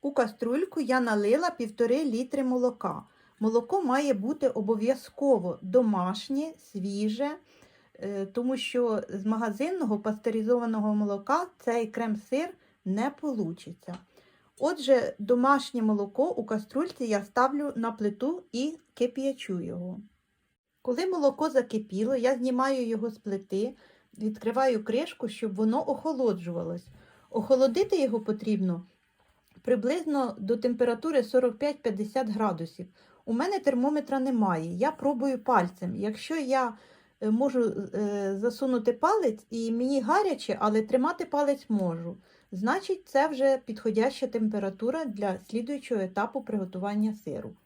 У каструльку я налила півтори літри молока. Молоко має бути обов'язково домашнє, свіже, е, тому що з магазинного пастеризованого молока цей крем-сир не получиться. Отже, домашнє молоко у каструльці я ставлю на плиту і кип'ячу його. Коли молоко закипіло, я знімаю його з плити, відкриваю кришку, щоб воно охолоджувалось. Охолодити його потрібно приблизно до температури 45-50 градусів. У мене термометра немає. Я пробую пальцем. Якщо я е, можу е, засунути палець і мені гаряче, але тримати палець можу, значить це вже підходяща температура для слідуючого етапу приготування сиру.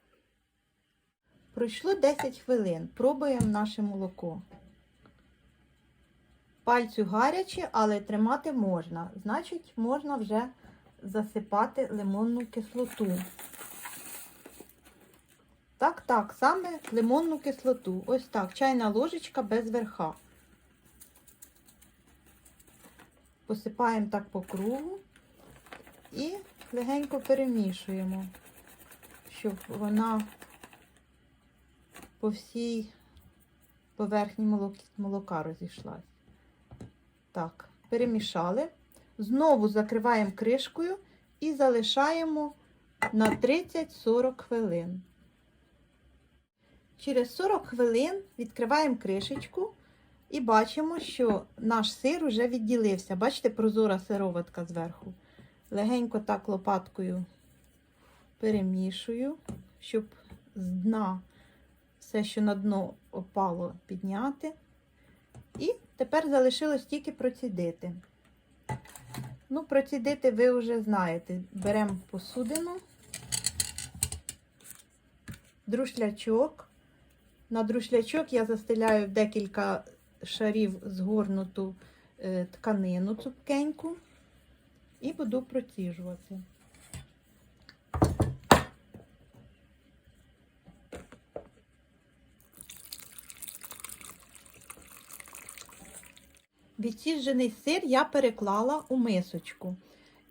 Пройшло 10 хвилин. Пробуємо наше молоко. Пальцю гаряче, але тримати можна. Значить, можна вже засипати лимонну кислоту. Так, так, саме лимонну кислоту. Ось так, чайна ложечка без верха. Посипаємо так по кругу і легенько перемішуємо, щоб вона по всій поверхні молока розійшлась. Так, перемішали. Знову закриваємо кришкою і залишаємо на 30-40 хвилин. Через 40 хвилин відкриваємо кришечку і бачимо, що наш сир вже відділився. Бачите, прозора сироватка зверху. Легенько так лопаткою перемішую, щоб з дна все, що на дно опало, підняти. І тепер залишилось тільки процідити. Ну, процідити ви вже знаєте. Беремо посудину, друшлячок. На друшлячок я застеляю декілька шарів згорнуту е, тканину цупкеньку і буду проціжувати. Відсіжений сир я переклала у мисочку.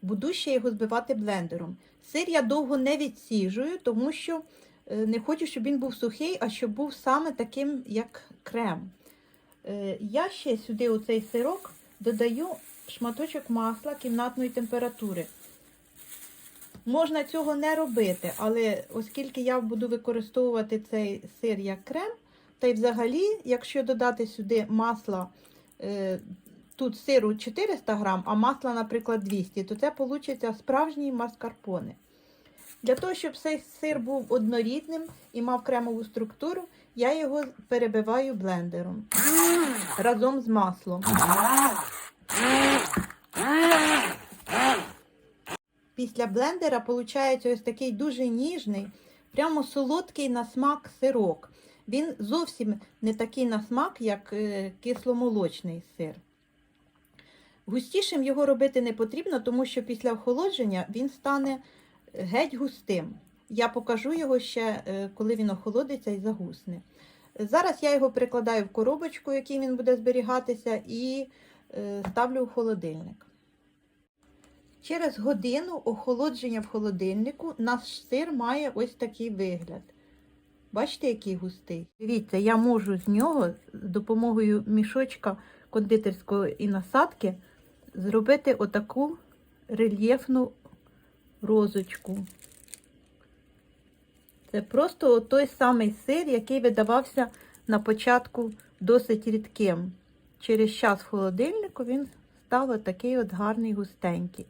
Буду ще його збивати блендером. Сир я довго не відсіжую, тому що е, не хочу, щоб він був сухий, а щоб був саме таким, як крем. Е, Я ще сюди у цей сирок додаю шматочок масла кімнатної температури. Можна цього не робити, але оскільки я буду використовувати цей сир як крем, та й взагалі, якщо додати сюди масла, е, тут сиру 400 грам, а масла, наприклад, 200, то це вийде справжній маскарпоне. Для того, щоб цей сир був однорідним і мав кремову структуру, я його перебиваю блендером разом з маслом. Після блендера виходить ось такий дуже ніжний, прямо солодкий на смак сирок. Він зовсім не такий на смак, як е, кисломолочний сир. Густішим його робити не потрібно, тому що після охолодження він стане геть густим. Я покажу його ще, е, коли він охолодиться і загусне. Зараз я його перекладаю в коробочку, в якій він буде зберігатися, і е, ставлю в холодильник. Через годину охолодження в холодильнику наш сир має ось такий вигляд. Бачите, який густий? Дивіться, я можу з нього з допомогою мішочка кондитерської і насадки зробити отаку рельєфну розочку. Це просто той самий сир, який видавався на початку досить рідким. Через час в холодильнику він став отакий от гарний густенький.